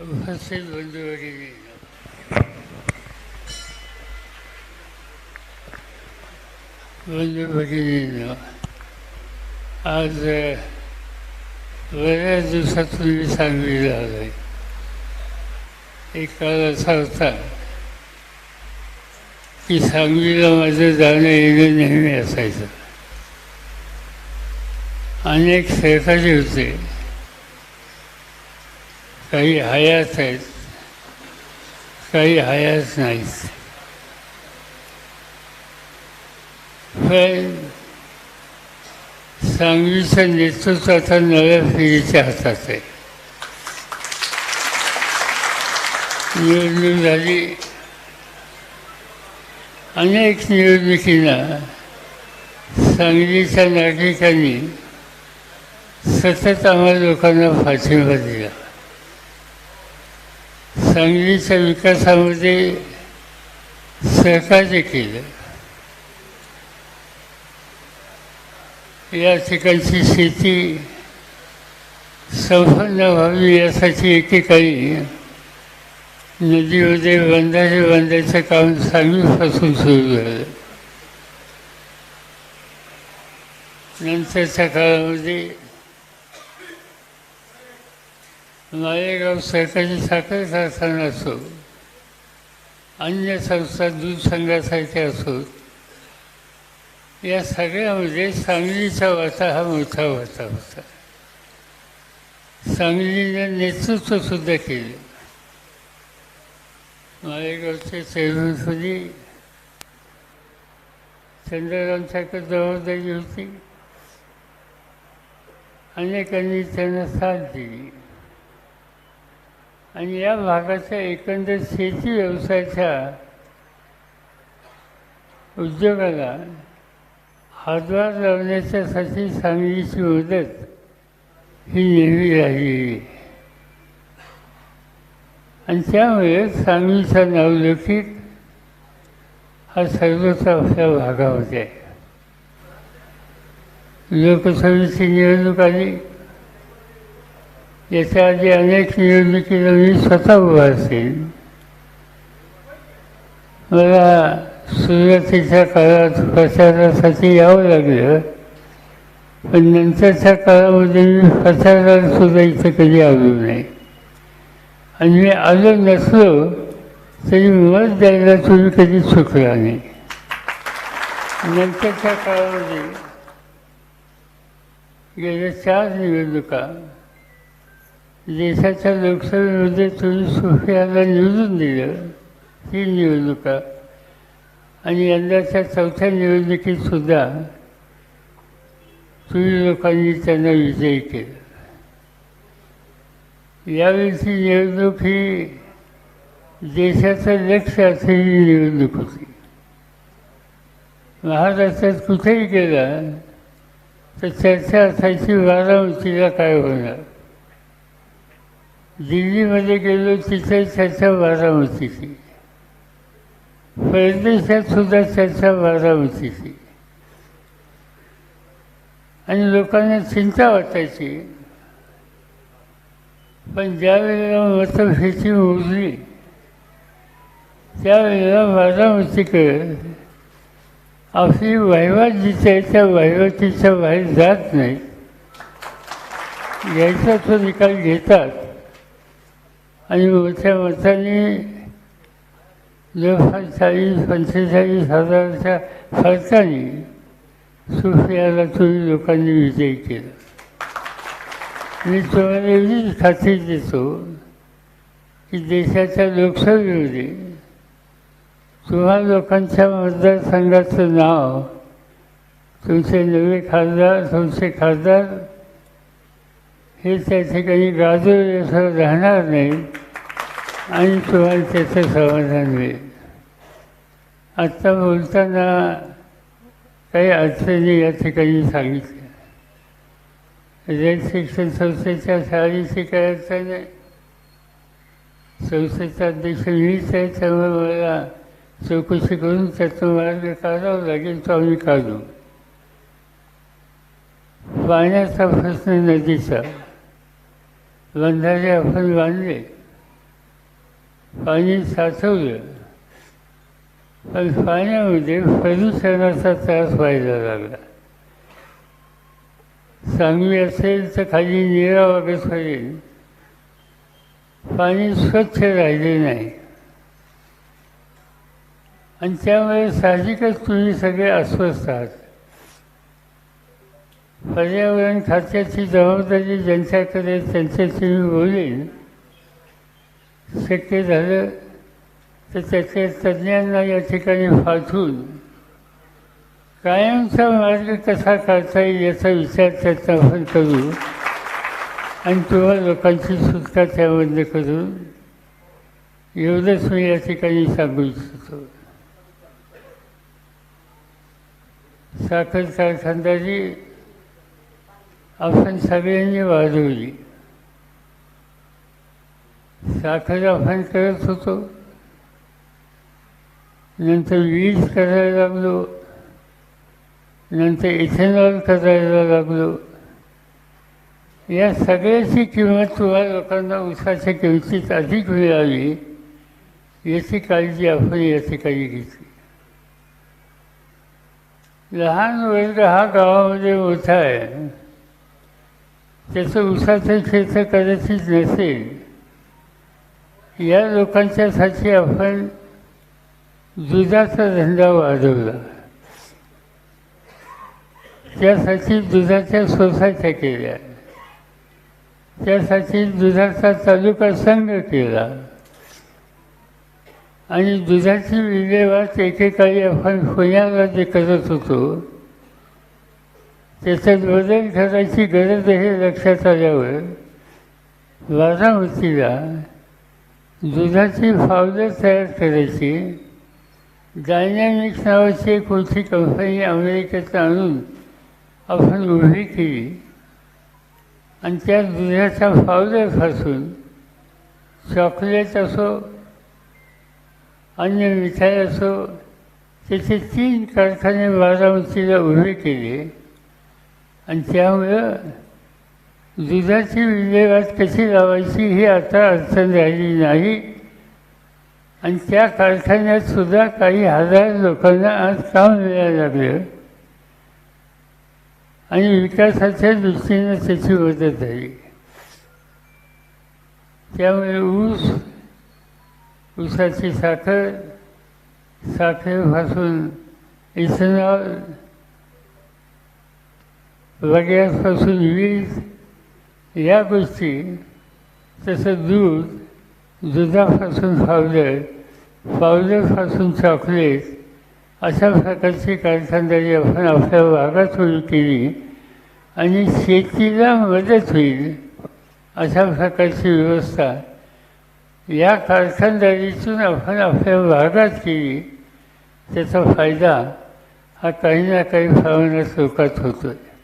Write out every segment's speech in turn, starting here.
उपस्थित बंधू भगिनी बंधू भगिनींनो आज बऱ्याच दिवसातून मी सांगलीला आलो आहे एक काळ असा होता की सांगलीला माझं जाणं येणं नेहमी असायचं. अनेक सहकारी होते. काही हयाच आहेत काही हयाच नाहीत पण सांगलीचं नेतृत्व आता नव्या पिढीच्या हातात आहे निवडणूक झाली अनेक निवडणुकींना सांगलीच्या नागरिकांनी सतत आम्हा लोकांना पाठिंबा दिला। सांगलीच्या विकासामध्ये सहकार्य केलं. या ठिकाणची शेती संपन्न व्हावी यासाठी एकेकाळी नदीमध्ये बंधारे बांधायचं काम सांगलीपासून सुरू झालं. नंतरच्या काळामध्ये मालेगाव सहकारी साखर कारखाना असो अन्य संस्था दूध संघासारख्या असोत या सगळ्यामध्ये सांगलीचा वाटा हा मोठा वाटा होता. सांगलीने नेतृत्वसुद्धा केलं. मालेगावचे चेअरमनपदी चंद्ररामसारखं जबाबदारी होती. अनेकांनी त्यांना साथ दिली. आणि या भागाच्या एकंदर शेती व्यवसायाच्या उद्योगाला हातभार लावण्याच्यासाठी सांगलीची मदत ही नेहमी राहिलेली आणि त्यामुळे सांगलीचा नावलौकिक हा सर्वत्र आपल्या भागामध्ये आहे. लोकसभेची निवडणूक आली. याच्या आधी अनेक निवडणुकीला मी स्वतः उभा असेल. मला सुरुवातीच्या काळात प्रचारासाठी यावं लागलं. पण नंतरच्या काळामध्ये मी प्रचाराला सुद्धा इथं कधी आलो नाही. आणि मी आलो नसलो तरी मत द्यायला तुम्ही कधी चुकला नाही. नंतरच्या काळामध्ये गेल्या चार निवडणुका देशाच्या लोकसभेमध्ये तुम्ही सुफियाला निवडून दिलं. तीन निवडणुका. आणि यंदाच्या चौथ्या निवडणुकीत सुद्धा तुम्ही लोकांनी त्यांना विजयी केला. यावेळीची निवडणूक ही देशाचं लक्ष असलेली निवडणूक होती. महाराष्ट्रात कुठेही गेला तर चर्चा असायची बारामतीला काय होणार? दिल्लीमध्ये गेलो तिथे चर्चा बारामतीची परदेशात सुद्धा चर्चा बारामतीची आणि लोकांना चिंता वाटायची. पण ज्या वेळेला मतभेदी मोजली त्यावेळेला बारामतीकडे आपली वहिवाट जिथे आहे त्या वहिवाटीच्या बाहेर जात नाही. यायचा तो निकाल घेतात. आणि मोठ्या मताने जवळपास चाळीस पंचेचाळीस हजाराच्या फरकाने सुफियाला तुम्ही लोकांनी विजयी केला. मी तुम्हाला एवढीच खात्री देतो की देशाच्या लोकसभेमध्ये तुम्हा लोकांच्या मतदारसंघाचं नाव तुमचे नवे खासदार तुमचे खासदार हे त्या ठिकाणी गाजवल्यासह राहणार नाही आणि तुम्हाला त्याचं समाधान मिळेल आत्ता बोलताना काही अडचणी या ठिकाणी सांगितल्या. जैन शिक्षण संस्थेच्या शाळेची काही अडचण आहे संस्थेचा अध्यक्ष मीच आहे त्यामुळे मला चौकशी करून त्याचा मार्ग काढावा लागेल तो आम्ही काढू. पाण्याचा प्रश्न नदीचा. बंधारे आपण बांधले. पाणी साचवलं पण पाण्यामध्ये प्रदूषणाचा त्रास व्हायला लागला. सांगवी असेल तर खाली निरा वागेपर्यंत पाणी स्वच्छ राहिले नाही. आणि त्यामुळे साहजिकच तुम्ही सगळे अस्वस्थ आहात. पर्यावरण खात्याची जबाबदारी ज्यांच्याकडे त्यांच्याशी मी बोलेन. शक्य झालं तर त्याच्या तज्ज्ञांना या ठिकाणी पाठवून कायमचा मार्ग कसा काढता येईल याचा विचार त्याचा आपण करू. आणि तुम्हा लोकांची सुटका त्यामध्ये करून एवढंच मी या ठिकाणी सांगू इच्छितो. साखर कारखानदारी आपण सगळ्यांनी वाढवली. साखर आपण करत होतो. नंतर वीज करायला लागलो. नंतर इथेनॉल करायला लागलो. या सगळ्याची किंमत तुम्हाला लोकांना उसाच्या किमतीत अधिक मिळावी याची काळजी आपण या ठिकाणी घेतली. लहान वर्ग हा गावामध्ये मोठा आहे. त्याचं उसाचं क्षेत्र कदाचित नसेल. या लोकांच्यासाठी आपण दुधाचा धंदा वाढवला. त्यासाठी दुधाच्या सोसायट्या केल्या. त्यासाठी दुधाचा तालुका संघ केला. आणि दुधाची विल्हेवाट एकेकाळी आपण पुण्याला जे करत होतो. त्याच्यात बदल करायची गरज हे लक्षात आल्यावर बारामतीला दुधाची पावडर तयार करायची. डायनॅमिक्स नावाची एक मोठी कंपनी अमेरिकेत आणून आपण उभी केली. आणि त्या दुधाच्या पावडरपासून चॉकलेट असो अन्य मिठाई असो त्याचे तीन कारखाने बारामतीला उभे केले. आणि त्यामुळं दुधाची विल्हेवाट कशी लावायची ही आता अडचण राहिली नाही. आणि त्या कारखान्यात सुद्धा काही हजार लोकांना आज काम मिळायला लागलं. आणि विकासाच्या दृष्टीनं त्याची मदत झाली. त्यामुळे ऊस ऊसाची साखर साखरेपासून इथेनॉल वगैरेपासून वीज या गोष्टी तसं दूध दुधापासून पावडर पावडरपासून चॉकलेट अशा प्रकारची कारखानदारी आपण आपल्या भागात सुरू केली आणि शेतीला मदत होईल अशा प्रकारची व्यवस्था या कारखानदारीतून आपण आपल्या भागात केली. त्याचा फायदा हा काही ना काही प्रमाणात लोकात होतो आहे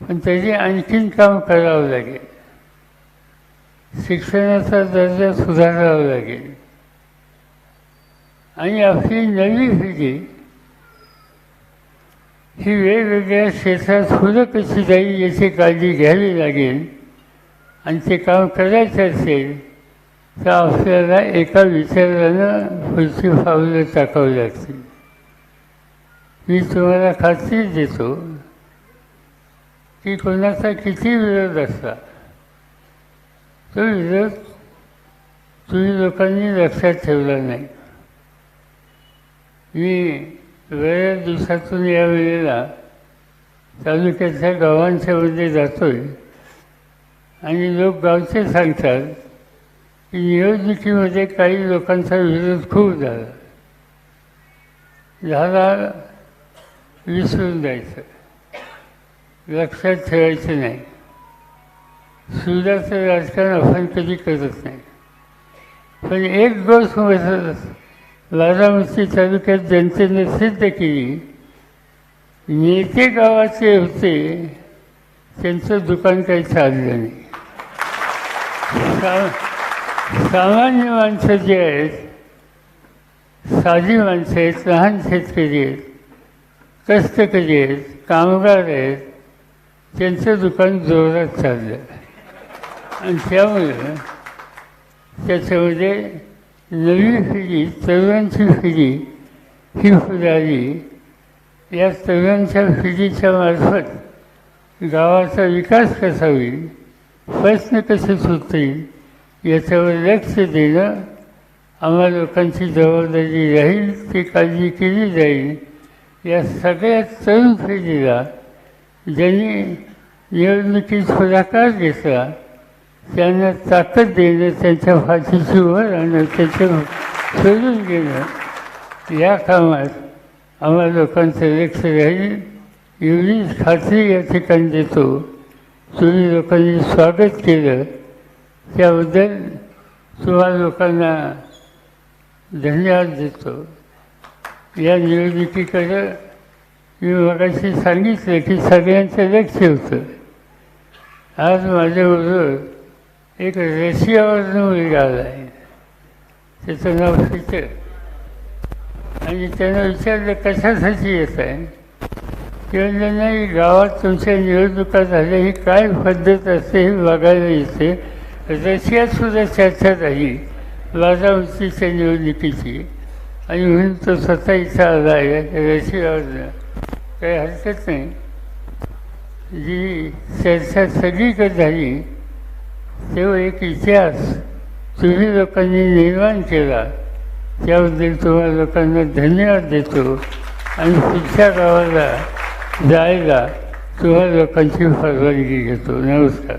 पण त्याची आणखीन काम करावं लागेल. शिक्षणाचा दर्जा सुधारावा लागेल. आणि आपली नवी पिढी ही वेगवेगळ्या क्षेत्रात फुलं कशी जाईल याची काळजी घ्यावी लागेल आणि ते काम करायचं असेल तर आपल्याला एका विचारानं पुढची फावलं टाकावी लागतील. मी तुम्हाला खात्री देतो की कोणाचा किती विरोध असला? तो विरोध तुम्ही लोकांनी लक्षात ठेवला नाही. मी वेळ दिवसातून या वेळेला तालुक्याच्या गावांच्यामध्ये जातो आहे आणि लोक गावचे सांगतात की निवडणुकीमध्ये काही लोकांचा विरोध खूप झाला. झाला विसरून जायचं. लक्षात ठेवायचं नाही. सुविधाचं राजकारण आपण कधी करत नाही. पण एक गोष्ट बारामती तालुक्यात जनतेने सिद्ध केली नेते गावाचे होते त्यांचं दुकान काही चाललं नाही. सा सामान्य माणसं जे आहेत साधी माणसं आहेत लहान शेतकरी आहेत कष्टकरी आहेत कामगार आहेत त्यांचं दुकान जोरात चाललं आणि त्यामुळे त्याच्यामध्ये नवी पिढी तरुणांची पिढी ही फुलाली या तरुणांच्या पिढीच्या मार्फत गावाचा विकास कसा होईल प्रश्न कसे सुटतील याच्यावर लक्ष देणं आम्हा लोकांची जबाबदारी राहील ती काळजी केली जाईल या सगळ्या तरुण पिढीला ज्यांनी निवडणुकीत पुढाकार घेतला त्यांना ताकद देणं त्यांच्या भाषेची वर आणणं त्यांचं सोडून घेणं या कामात आम्हा लोकांचं लक्ष राहील. एवढीच खात्री या ठिकाणी देतो. तुम्ही लोकांनी स्वागत केलं. त्याबद्दल तुम्हा लोकांना धन्यवाद देतो. या निवडणुकीकडं मी मगाशी सांगितलं की सगळ्यांचं लक्ष होतं. आज माझ्याबरोबर एक रशियावरनं मुलगा आला आहे त्याचं नाव सीटर आणि त्यानं विचारलं कशासाठी येत आहे ते नाही गावात तुमच्या निवडणुका झाल्या ही काय पद्धत असते हे बघायला येते. रशियात सुद्धा चर्चा झाली बाजावतीच्या निवडणुकीची. आणि म्हणून तो स्वतः इथं आला आहे रशियावरनं. काही हरकत नाही. जी चर्चा सगळीकडे झाली तेव्हा एक इतिहास तुम्ही लोकांनी निर्माण केला. त्याबद्दल तुम्हाला लोकांना धन्यवाद देतो आणि पुढच्या गावाला जायला तुम्हा लोकांची परवानगी घेतो. नमस्कार.